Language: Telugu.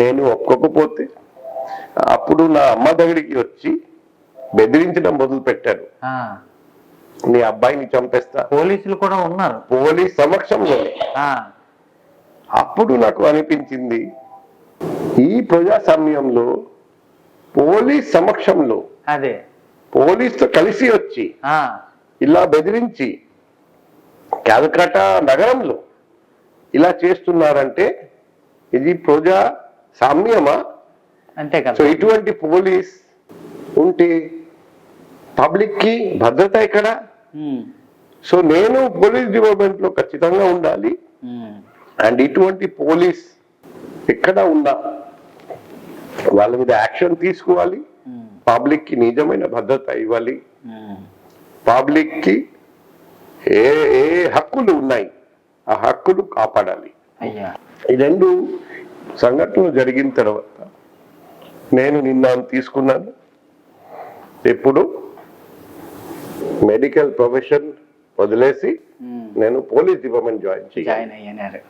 నేను ఒప్పుకోకపోతే అప్పుడు నా అమ్మ దగ్గరికి వచ్చి బెదిరించడం మొదలు పెట్టారు నీ అబ్బాయిని చంపేస్తా. పోలీసులు కూడా ఉన్నారు. పోలీస్ సమక్షంలో. అప్పుడు నాకు అనిపించింది ఈ ప్రజాస్వామ్యంలో పోలీస్ సమక్షంలో అదే. పోలీసుతో కలిసి వచ్చి ఇలా బెదిరించి క్యాల్కటా నగరంలో ఇలా చేస్తున్నారంటే ఇది ప్రజా సామ్యమా అంతే సో కదా ఇటువంటి పోలీస్ ఉంటే పబ్లిక్కి భద్రత ఎక్కడ? సో నేను పోలీస్ డిపార్ట్మెంట్లో ఖచ్చితంగా ఉండాలి. అండ్ ఇటువంటి పోలీస్ ఎక్కడ ఉన్నా వాళ్ళ మీద యాక్షన్ తీసుకోవాలి. పబ్లిక్కి నిజమైన భద్రత ఇవ్వాలి. పబ్లిక్కి ఏ ఏ హక్కులు ఉన్నాయి ఆ హక్కులు కాపాడాలి. ఈ రెండు సంఘటనలు జరిగిన తర్వాత నేను నిర్ణయం తీసుకున్నాను. ఎప్పుడు మెడికల్ ప్రొఫెషన్ వదిలేసి నేను పోలీస్ డిపార్ట్మెంట్ జాయిన్ చేయాలి.